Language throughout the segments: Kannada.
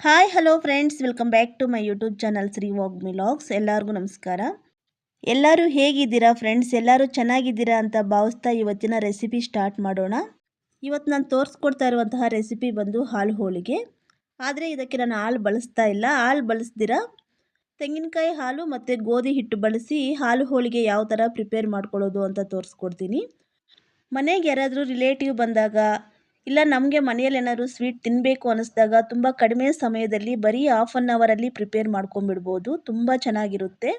Hi hello friends welcome back to my YouTube channel Shri ವಾಗ್ ಮಿಲಾಗ್ಸ್ ಎಲ್ಲರಿಗೂ ನಮಸ್ಕಾರ. ಎಲ್ಲರೂ ಹೇಗಿದ್ದೀರಾ ಫ್ರೆಂಡ್ಸ್ ಎಲ್ಲರೂ ಚೆನ್ನಾಗಿದ್ದೀರಾ ಅಂತ ಭಾವಿಸ್ತಾ ಇವತ್ತಿನ ರೆಸಿಪಿ ಸ್ಟಾರ್ಟ್ ಮಾಡೋಣ. ಇವತ್ತು ನಾನು ತೋರಿಸ್ಕೊಡ್ತಾ ಇರುವಂತಹ ರೆಸಿಪಿ ಬಂದು ಹಾಲು ಹೋಳಿಗೆ. ಆದರೆ ಇದಕ್ಕೆ ನಾನು ಹಾಲು ಬಳಸ್ತಾ ಇಲ್ಲ. ಹಾಲು ಬಳಸ್ದಿರ? ತೆಂಗಿನಕಾಯಿ ಹಾಲು ಮತ್ತು ಗೋಧಿ ಹಿಟ್ಟು ಬಳಸಿ ಹಾಲು ಹೋಳಿಗೆ ಯಾವ ಥರ ಪ್ರಿಪೇರ್ ಮಾಡ್ಕೊಳ್ಳೋದು ಅಂತ ತೋರಿಸ್ಕೊಡ್ತೀನಿ. ಮನೆಗೆ ಯಾರಾದರೂ ರಿಲೇಟಿವ್ ಬಂದಾಗ ಇಲ್ಲ ನಮಗೆ ಮನೆಯಲ್ಲಿ ಏನಾದರೂ ಸ್ವೀಟ್ ತಿನ್ನಬೇಕು ಅನ್ನಿಸ್ದಾಗ ತುಂಬ ಕಡಿಮೆ ಸಮಯದಲ್ಲಿ ಬರೀ ಹಾಫ್ ಆನ್ ಅವರಲ್ಲಿ ಪ್ರಿಪೇರ್ ಮಾಡ್ಕೊಂಡ್ಬಿಡ್ಬೋದು. ತುಂಬ ಚೆನ್ನಾಗಿರುತ್ತೆ.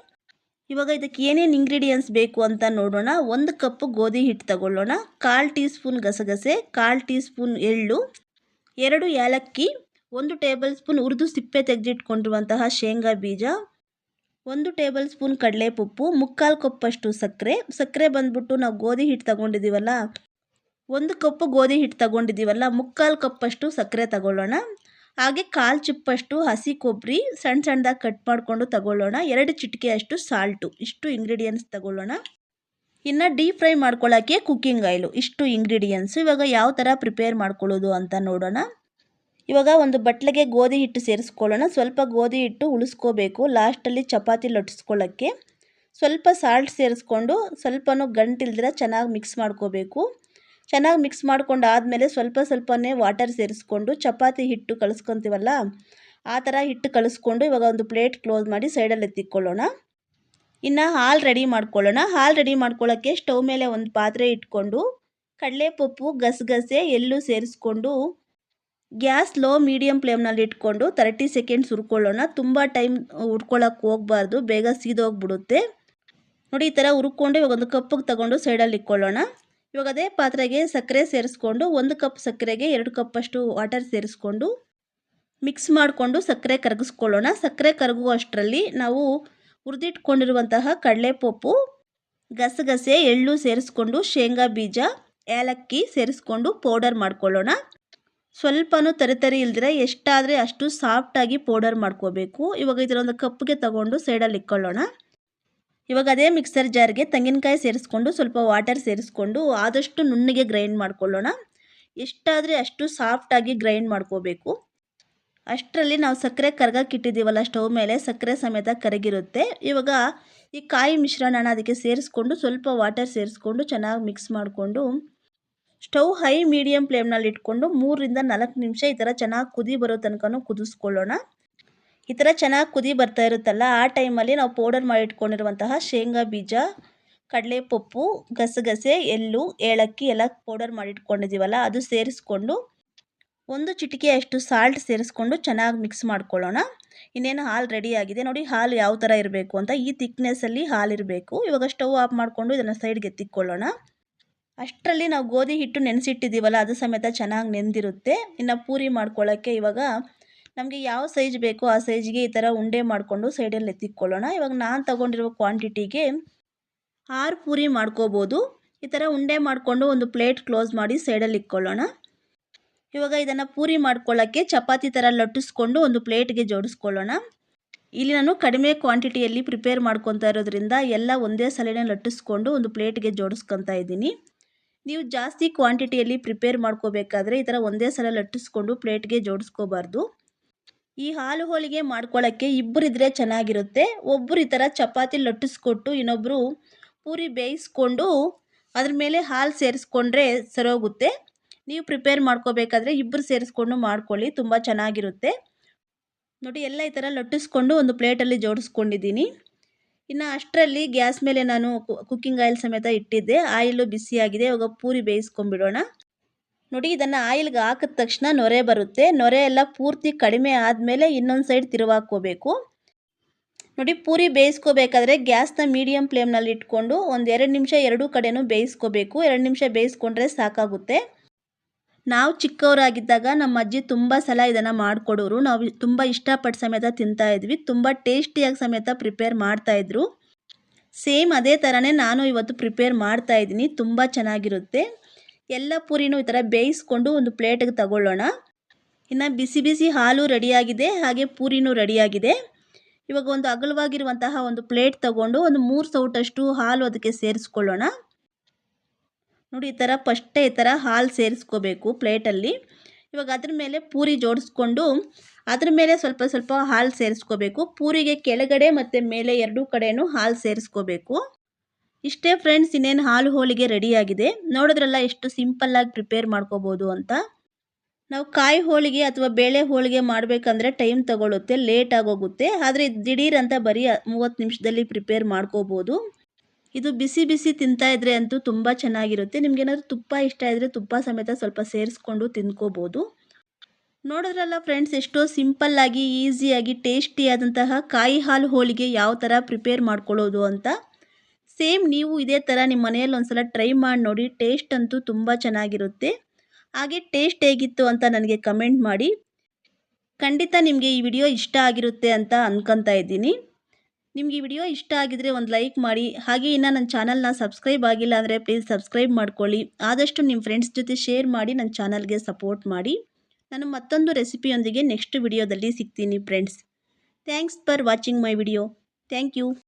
ಇವಾಗ ಇದಕ್ಕೆ ಏನೇನು ಇಂಗ್ರೀಡಿಯೆಂಟ್ಸ್ ಬೇಕು ಅಂತ ನೋಡೋಣ. ಒಂದು ಕಪ್ಪು ಗೋಧಿ ಹಿಟ್ಟು ತಗೊಳ್ಳೋಣ. ಕಾಲು ಟೀ ಸ್ಪೂನ್ ಗಸಗಸೆ, ಕಾಲು ಟೀ ಸ್ಪೂನ್ ಎಳ್ಳು, ಎರಡು ಏಲಕ್ಕಿ, ಒಂದು ಟೇಬಲ್ ಸ್ಪೂನ್ ಹುರಿದು ಸಿಪ್ಪೆ ತೆಗೆದಿಟ್ಕೊಂಡಿರುವಂತಹ ಶೇಂಗಾ ಬೀಜ, ಒಂದು ಟೇಬಲ್ ಸ್ಪೂನ್ ಕಡಲೆಪುಪ್ಪು, ಮುಕ್ಕಾಲು ಕಪ್ಪಷ್ಟು ಸಕ್ಕರೆ. ಸಕ್ಕರೆ ಬಂದ್ಬಿಟ್ಟು ನಾವು ಗೋಧಿ ಹಿಟ್ಟು ತಗೊಂಡಿದ್ದೀವಲ್ಲ ಒಂದು ಕಪ್ಪು ಗೋಧಿ ಹಿಟ್ಟು ತಗೊಂಡಿದ್ದೀವಲ್ಲ, ಮುಕ್ಕಾಲು ಕಪ್ಪಷ್ಟು ಸಕ್ಕರೆ ತಗೊಳ್ಳೋಣ. ಹಾಗೆ ಕಾಲು ಚಿಪ್ಪಷ್ಟು ಹಸಿ ಕೊಬ್ಬರಿ ಸಣ್ಣ ಸಣ್ಣದಾಗಿ ಕಟ್ ಮಾಡಿಕೊಂಡು ತಗೊಳ್ಳೋಣ. ಎರಡು ಚಿಟಿಕೆಯಷ್ಟು ಸಾಲ್ಟು, ಇಷ್ಟು ಇಂಗ್ರೀಡಿಯೆಂಟ್ಸ್ ತಗೊಳ್ಳೋಣ. ಇನ್ನು ಡೀಪ್ ಫ್ರೈ ಮಾಡ್ಕೊಳ್ಳೋಕ್ಕೆ ಕುಕ್ಕಿಂಗ್ ಆಯಿಲು ಇಷ್ಟು ಇಂಗ್ರೀಡಿಯೆಂಟ್ಸು ಇವಾಗ ಯಾವ ಥರ ಪ್ರಿಪೇರ್ ಮಾಡ್ಕೊಳ್ಳೋದು ಅಂತ ನೋಡೋಣ. ಇವಾಗ ಒಂದು ಬಟ್ಲಿಗೆ ಗೋಧಿ ಹಿಟ್ಟು ಸೇರಿಸ್ಕೊಳ್ಳೋಣ. ಸ್ವಲ್ಪ ಗೋಧಿ ಹಿಟ್ಟು ಉಳಿಸ್ಕೋಬೇಕು. ಲಾಸ್ಟಲ್ಲಿ ಚಪಾತಿ ಲಟ್ಟಿಸ್ಕೊಳ್ಳೋಕ್ಕೆ. ಸ್ವಲ್ಪ ಸಾಲ್ಟ್ ಸೇರಿಸ್ಕೊಂಡು, ಸ್ವಲ್ಪನೂ ಗಂಟಿಲ್ದಿರ ಚೆನ್ನಾಗಿ ಮಿಕ್ಸ್ ಮಾಡ್ಕೋಬೇಕು. ಚೆನ್ನಾಗಿ ಮಿಕ್ಸ್ ಮಾಡ್ಕೊಂಡು ಆದಮೇಲೆ ಸ್ವಲ್ಪ ಸ್ವಲ್ಪನೇ ವಾಟರ್ ಸೇರಿಸ್ಕೊಂಡು ಚಪಾತಿ ಹಿಟ್ಟು ಕಲಿಸ್ಕೊತೀವಲ್ಲ ಆ ಥರ ಹಿಟ್ಟು ಕಲಿಸ್ಕೊಂಡು ಇವಾಗ ಒಂದು ಪ್ಲೇಟ್ ಕ್ಲೋಸ್ ಮಾಡಿ ಸೈಡಲ್ಲಿ ಎತ್ತಿಕೊಳ್ಳೋಣ. ಇನ್ನು ಹಾಲು ರೆಡಿ ಮಾಡ್ಕೊಳ್ಳೋಣ. ಹಾಲು ರೆಡಿ ಮಾಡ್ಕೊಳ್ಳೋಕ್ಕೆ ಸ್ಟವ್ ಮೇಲೆ ಒಂದು ಪಾತ್ರೆ ಇಟ್ಕೊಂಡು ಕಡಲೆಪಪ್ಪು ಗಸಗಸೆ ಎಳ್ಳು ಸೇರಿಸ್ಕೊಂಡು ಗ್ಯಾಸ್ ಲೋ ಮೀಡಿಯಮ್ ಫ್ಲೇಮ್ನಲ್ಲಿ ಇಟ್ಕೊಂಡು ತರ್ಟಿ ಸೆಕೆಂಡ್ಸ್ ಹುರ್ಕೊಳ್ಳೋಣ. ತುಂಬ ಟೈಮ್ ಹುರ್ಕೊಳ್ಳೋಕೆ ಹೋಗಬಾರ್ದು. ಬೇಗ ಸೀದೋಗ್ಬಿಡುತ್ತೆ. ನೋಡಿ ಈ ಥರ ಹುರ್ಕೊಂಡು ಇವಾಗ ಒಂದು ಕಪ್ಪಿಗೆ ತಗೊಂಡು ಸೈಡಲ್ಲಿ ಇಟ್ಕೊಳ್ಳೋಣ. ಇವಾಗ ಅದೇ ಪಾತ್ರೆಗೆ ಸಕ್ಕರೆ ಸೇರಿಸ್ಕೊಂಡು ಒಂದು ಕಪ್ ಸಕ್ಕರೆಗೆ ಎರಡು ಕಪ್ಪಷ್ಟು ವಾಟರ್ ಸೇರಿಸ್ಕೊಂಡು ಮಿಕ್ಸ್ ಮಾಡಿಕೊಂಡು ಸಕ್ಕರೆ ಕರಗಿಸ್ಕೊಳ್ಳೋಣ. ಸಕ್ಕರೆ ಕರಗುವಷ್ಟರಲ್ಲಿ ನಾವು ಹುರಿದಿಟ್ಕೊಂಡಿರುವಂತಹ ಕಡಲೆಪಪ್ಪು, ಗಸಗಸೆ, ಎಳ್ಳು ಸೇರಿಸ್ಕೊಂಡು ಶೇಂಗಾ ಬೀಜ, ಏಲಕ್ಕಿ ಸೇರಿಸ್ಕೊಂಡು ಪೌಡರ್ ಮಾಡ್ಕೊಳ್ಳೋಣ. ಸ್ವಲ್ಪನೂ ತರಿತರಿ ಇಲ್ದಿರ ಎಷ್ಟಾದರೆ ಅಷ್ಟು ಸಾಫ್ಟಾಗಿ ಪೌಡರ್ ಮಾಡ್ಕೋಬೇಕು. ಇವಾಗ ಇದರೊಂದು ಕಪ್ಗೆ ತಗೊಂಡು ಸೈಡಲ್ಲಿ ಇಕ್ಕೊಳ್ಳೋಣ ಇವಾಗ ಅದೇ ಮಿಕ್ಸರ್ ಜಾರ್ಗೆ ತೆಂಗಿನಕಾಯಿ ಸೇರಿಸ್ಕೊಂಡು ಸ್ವಲ್ಪ ವಾಟರ್ ಸೇರಿಸ್ಕೊಂಡು ಆದಷ್ಟು ನುಣ್ಣಗೆ ಗ್ರೈಂಡ್ ಮಾಡ್ಕೊಳ್ಳೋಣ. ಎಷ್ಟಾದರೆ ಅಷ್ಟು ಸಾಫ್ಟಾಗಿ ಗ್ರೈಂಡ್ ಮಾಡ್ಕೋಬೇಕು. ಅಷ್ಟರಲ್ಲಿ ನಾವು ಸಕ್ಕರೆ ಕರ್ಗಕ್ಕಿಟ್ಟಿದ್ದೀವಲ್ಲ ಸ್ಟವ್ ಮೇಲೆ, ಸಕ್ಕರೆ ಸಮೇತ ಕರಗಿರುತ್ತೆ. ಇವಾಗ ಈ ಕಾಯಿ ಮಿಶ್ರಣನ ಅದಕ್ಕೆ ಸೇರಿಸ್ಕೊಂಡು ಸ್ವಲ್ಪ ವಾಟರ್ ಸೇರಿಸ್ಕೊಂಡು ಚೆನ್ನಾಗಿ ಮಿಕ್ಸ್ ಮಾಡಿಕೊಂಡು ಸ್ಟವ್ ಹೈ ಮೀಡಿಯಮ್ ಫ್ಲೇಮ್ನಲ್ಲಿ ಇಟ್ಕೊಂಡು ಮೂರರಿಂದ ನಾಲ್ಕು ನಿಮಿಷ ಈ ಥರ ಚೆನ್ನಾಗಿ ಕುದಿ ಬರೋ ತನಕ ಕುದಿಸ್ಕೊಳ್ಳೋಣ. ಈ ಥರ ಚೆನ್ನಾಗಿ ಕುದಿ ಬರ್ತಾ ಇರುತ್ತಲ್ಲ, ಆ ಟೈಮಲ್ಲಿ ನಾವು ಪೌಡರ್ ಮಾಡಿ ಇಟ್ಕೊಂಡಿರುವಂತಹ ಶೇಂಗಾ ಬೀಜ ಕಡಲೆ ಪಪ್ಪು ಗಸಗಸೆ, ಎಳ್ಳು, ಏಲಕ್ಕಿ ಎಲ್ಲ ಪೌಡರ್ ಮಾಡಿಟ್ಕೊಂಡಿದ್ದೀವಲ್ಲ ಅದು ಸೇರಿಸ್ಕೊಂಡು ಒಂದು ಚಿಟಿಕೆಯಷ್ಟು ಸಾಲ್ಟ್ ಸೇರಿಸ್ಕೊಂಡು ಚೆನ್ನಾಗಿ ಮಿಕ್ಸ್ ಮಾಡ್ಕೊಳ್ಳೋಣ. ಇನ್ನೇನು ಹಾಲು ರೆಡಿ ಆಗಿದೆ. ನೋಡಿ ಹಾಲು ಯಾವ ಥರ ಇರಬೇಕು ಅಂತ, ಈ ತಿಕ್ನೆಸ್ಸಲ್ಲಿ ಹಾಲು ಇರಬೇಕು. ಇವಾಗ ಸ್ಟವ್ ಆಫ್ ಮಾಡಿಕೊಂಡು ಇದನ್ನು ಸೈಡ್ಗೆ ಎತ್ತಿಕ್ಕೊಳ್ಳೋಣ ಅಷ್ಟರಲ್ಲಿ ನಾವು ಗೋಧಿ ಹಿಟ್ಟು ನೆನೆಸಿಟ್ಟಿದ್ದೀವಲ್ಲ, ಅದು ಸಮೇತ ಚೆನ್ನಾಗಿ ನೆಂದಿರುತ್ತೆ. ಇನ್ನು ಪೂರಿ ಮಾಡ್ಕೊಳ್ಳೋಕ್ಕೆ ಇವಾಗ ನಮಗೆ ಯಾವ ಸೈಜ್ ಬೇಕೋ ಆ ಸೈಜ್ಗೆ ಈ ಥರ ಉಂಡೆ ಮಾಡಿಕೊಂಡು ಸೈಡಲ್ಲಿ ಎತ್ತಿಕ್ಕೊಳ್ಳೋಣ ಇವಾಗ ನಾನು ತೊಗೊಂಡಿರೋ ಕ್ವಾಂಟಿಟಿಗೆ ಆರು ಪೂರಿ ಮಾಡ್ಕೋಬೋದು. ಈ ಥರ ಉಂಡೆ ಮಾಡಿಕೊಂಡು ಒಂದು ಪ್ಲೇಟ್ ಕ್ಲೋಸ್ ಮಾಡಿ ಸೈಡಲ್ಲಿ ಇಕ್ಕೊಳ್ಳೋಣ ಇವಾಗ ಇದನ್ನು ಪೂರಿ ಮಾಡ್ಕೊಳ್ಳೋಕ್ಕೆ ಚಪಾತಿ ಥರ ಲಟ್ಟಿಸ್ಕೊಂಡು ಒಂದು ಪ್ಲೇಟ್ಗೆ ಜೋಡಿಸ್ಕೊಳ್ಳೋಣ. ಇಲ್ಲಿ ನಾನು ಕಡಿಮೆ ಕ್ವಾಂಟಿಟಿಯಲ್ಲಿ ಪ್ರಿಪೇರ್ ಮಾಡ್ಕೊತಾ ಇರೋದ್ರಿಂದ ಎಲ್ಲ ಒಂದೇ ಸಲನೆ ಲಟ್ಟಿಸ್ಕೊಂಡು ಒಂದು ಪ್ಲೇಟ್ಗೆ ಜೋಡಿಸ್ಕೊತಾ ಇದ್ದೀನಿ. ನೀವು ಜಾಸ್ತಿ ಕ್ವಾಂಟಿಟಿಯಲ್ಲಿ ಪ್ರಿಪೇರ್ ಮಾಡ್ಕೋಬೇಕಾದ್ರೆ ಈ ಥರ ಒಂದೇ ಸಲ ಲಟ್ಟಿಸ್ಕೊಂಡು ಪ್ಲೇಟ್ಗೆ ಜೋಡಿಸ್ಕೋಬಾರ್ದು. ಈ ಹಾಲು ಹೋಳಿಗೆ ಮಾಡ್ಕೊಳ್ಳೋಕ್ಕೆ ಇಬ್ಬರಿದ್ರೆ ಚೆನ್ನಾಗಿರುತ್ತೆ. ಒಬ್ಬರು ಈ ಥರ ಚಪಾತಿ ಲಟ್ಟಿಸ್ಕೊಟ್ಟು ಇನ್ನೊಬ್ಬರು ಪೂರಿ ಬೇಯಿಸ್ಕೊಂಡು ಅದ್ರ ಮೇಲೆ ಹಾಲು ಸೇರಿಸ್ಕೊಂಡ್ರೆ ಸರೋಗುತ್ತೆ. ನೀವು ಪ್ರಿಪೇರ್ ಮಾಡ್ಕೋಬೇಕಾದ್ರೆ ಇಬ್ಬರು ಸೇರಿಸ್ಕೊಂಡು ಮಾಡ್ಕೊಳ್ಳಿ, ತುಂಬ ಚೆನ್ನಾಗಿರುತ್ತೆ. ನೋಡಿ, ಎಲ್ಲ ಈ ಥರ ಲಟ್ಟಿಸ್ಕೊಂಡು ಒಂದು ಪ್ಲೇಟಲ್ಲಿ ಜೋಡಿಸ್ಕೊಂಡಿದ್ದೀನಿ. ಇನ್ನು ಅಷ್ಟರಲ್ಲಿ ಗ್ಯಾಸ್ ಮೇಲೆ ನಾನು ಕುಕ್ಕಿಂಗ್ ಆಯಿಲ್ ಸಮೇತ ಇಟ್ಟಿದ್ದೆ. ಆಯಿಲು ಬಿಸಿಯಾಗಿದೆ, ಇವಾಗ ಪೂರಿ ಬೇಯಿಸ್ಕೊಂಡ್ಬಿಡೋಣ. ನೋಡಿ, ಇದನ್ನು ಆಯಿಲ್ಗೆ ಹಾಕಿದ ತಕ್ಷಣ ನೊರೆ ಬರುತ್ತೆ. ನೊರೆ ಎಲ್ಲ ಪೂರ್ತಿ ಕಡಿಮೆ ಆದಮೇಲೆ ಇನ್ನೊಂದು ಸೈಡ್ ತಿರುವಾಕೋಬೇಕು ನೋಡಿ, ಪೂರಿ ಬೇಯಿಸ್ಕೋಬೇಕಾದ್ರೆ ಗ್ಯಾಸ್ನ ಮೀಡಿಯಮ್ ಫ್ಲೇಮ್ನಲ್ಲಿ ಇಟ್ಕೊಂಡು ಒಂದು ಎರಡು ನಿಮಿಷ ಎರಡೂ ಕಡೆನೂ ಬೇಯಿಸ್ಕೋಬೇಕು. ಎರಡು ನಿಮಿಷ ಬೇಯಿಸ್ಕೊಂಡ್ರೆ ಸಾಕಾಗುತ್ತೆ. ನಾವು ಚಿಕ್ಕವರಾಗಿದ್ದಾಗ ನಮ್ಮ ಅಜ್ಜಿ ತುಂಬ ಸಲ ಇದನ್ನು ಮಾಡಿಕೊಡೋರು. ನಾವು ತುಂಬ ಇಷ್ಟಪಟ್ಟು ಸಮೇತ ತಿಂತಾಯಿದ್ವಿ ತುಂಬ ಟೇಸ್ಟಿಯಾಗಿ ಸಮೇತ ಪ್ರಿಪೇರ್ ಮಾಡ್ತಾಯಿದ್ರು ಸೇಮ್ ಅದೇ ಥರನೇ ನಾನು ಇವತ್ತು ಪ್ರಿಪೇರ್ ಮಾಡ್ತಾಯಿದ್ದೀನಿ ತುಂಬ ಚೆನ್ನಾಗಿರುತ್ತೆ. ಎಲ್ಲ ಪೂರಿನೂ ಈ ಥರ ಬೇಯಿಸ್ಕೊಂಡು ಒಂದು ಪ್ಲೇಟಿಗೆ ತಗೊಳ್ಳೋಣ. ಇನ್ನು ಬಿಸಿ ಬಿಸಿ ಹಾಲು ರೆಡಿಯಾಗಿದೆ, ಹಾಗೆ ಪೂರಿನೂ ರೆಡಿಯಾಗಿದೆ. ಇವಾಗ ಒಂದು ಅಗಲವಾಗಿರುವಂತಹ ಒಂದು ಪ್ಲೇಟ್ ತಗೊಂಡು ಒಂದು ಮೂರು ಸೌಟಷ್ಟು ಹಾಲು ಅದಕ್ಕೆ ಸೇರಿಸ್ಕೊಳ್ಳೋಣ. ನೋಡಿ, ಈ ಥರ ಫಸ್ಟೇ ಈ ಥರ ಹಾಲು ಸೇರಿಸ್ಕೋಬೇಕು ಪ್ಲೇಟಲ್ಲಿ. ಇವಾಗ ಅದ್ರ ಮೇಲೆ ಪೂರಿ ಜೋಡಿಸ್ಕೊಂಡು ಅದ್ರ ಮೇಲೆ ಸ್ವಲ್ಪ ಸ್ವಲ್ಪ ಹಾಲು ಸೇರಿಸ್ಕೋಬೇಕು. ಪೂರಿಗೆ ಕೆಳಗಡೆ ಮತ್ತು ಮೇಲೆ ಎರಡೂ ಕಡೆಯೂ ಹಾಲು ಸೇರಿಸ್ಕೋಬೇಕು. ಇಷ್ಟೇ ಫ್ರೆಂಡ್ಸ್ ಇನ್ನೇನು ಹಾಲು ಹೋಳಿಗೆ ರೆಡಿಯಾಗಿದೆ ನೋಡಿದ್ರಲ್ಲ ಎಷ್ಟು ಸಿಂಪಲ್ಲಾಗಿ ಪ್ರಿಪೇರ್ ಮಾಡ್ಕೋಬೋದು ಅಂತ. ನಾವು ಕಾಯಿ ಹೋಳಿಗೆ ಅಥವಾ ಬೇಳೆ ಹೋಳಿಗೆ ಮಾಡಬೇಕಂದ್ರೆ ಟೈಮ್ ತಗೊಳ್ಳುತ್ತೆ ಲೇಟ್ ಆಗೋಗುತ್ತೆ ಆದರೆ ದಿಢೀರ್ ಅಂತ ಬರೀ ಮೂವತ್ತು ನಿಮಿಷದಲ್ಲಿ ಪ್ರಿಪೇರ್ ಮಾಡ್ಕೋಬೋದು. ಇದು ಬಿಸಿ ಬಿಸಿ ತಿಂತಾ ಇದ್ರೆ ಅಂತೂ ತುಂಬ ಚೆನ್ನಾಗಿರುತ್ತೆ. ನಿಮ್ಗೇನಾದ್ರೂ ತುಪ್ಪ ಇಷ್ಟ ಇದ್ದರೆ ತುಪ್ಪ ಸಮೇತ ಸ್ವಲ್ಪ ಸೇರಿಸ್ಕೊಂಡು ತಿನ್ಕೋಬೋದು. ನೋಡಿದ್ರಲ್ಲ ಫ್ರೆಂಡ್ಸ್ ಎಷ್ಟೋ ಸಿಂಪಲ್ಲಾಗಿ ಈಸಿಯಾಗಿ ಟೇಸ್ಟಿಯಾದಂತಹ ಕಾಯಿ ಹಾಲು ಹೋಳಿಗೆ ಯಾವ ಥರ ಪ್ರಿಪೇರ್ ಮಾಡ್ಕೊಳ್ಳೋದು ಅಂತ. ಸೇಮ್ ನೀವು ಇದೇ ಥರ ನಿಮ್ಮ ಮನೆಯಲ್ಲಿ ಒಂದ್ಸಲ ಟ್ರೈ ಮಾಡಿ ನೋಡಿ, ಟೇಸ್ಟ್ ಅಂತೂ ತುಂಬ ಚೆನ್ನಾಗಿರುತ್ತೆ. ಹಾಗೆ ಟೇಸ್ಟ್ ಹೇಗಿತ್ತು ಅಂತ ನನಗೆ ಕಮೆಂಟ್ ಮಾಡಿ. ಖಂಡಿತ ನಿಮಗೆ ಈ ವಿಡಿಯೋ ಇಷ್ಟ ಆಗಿರುತ್ತೆ ಅಂತ ಅನ್ಕೊತಾ ಇದ್ದೀನಿ. ನಿಮಗೆ ಈ ವಿಡಿಯೋ ಇಷ್ಟ ಆಗಿದ್ರೆ ಒಂದು ಲೈಕ್ ಮಾಡಿ, ಹಾಗೆ ಇನ್ನು ನನ್ನ ಚಾನಲ್ನ ಸಬ್ಸ್ಕ್ರೈಬ್ ಆಗಿಲ್ಲ ಅಂದರೆ ಪ್ಲೀಸ್ ಸಬ್ಸ್ಕ್ರೈಬ್ ಮಾಡ್ಕೊಳ್ಳಿ. ಆದಷ್ಟು ನಿಮ್ಮ ಫ್ರೆಂಡ್ಸ್ ಜೊತೆ ಶೇರ್ ಮಾಡಿ ನನ್ನ ಚಾನಲ್ಗೆ ಸಪೋರ್ಟ್ ಮಾಡಿ. ನಾನು ಮತ್ತೊಂದು ರೆಸಿಪಿಯೊಂದಿಗೆ ನೆಕ್ಸ್ಟ್ ವಿಡಿಯೋದಲ್ಲಿ ಸಿಗ್ತೀನಿ friends. Thanks for watching my video. Thank you.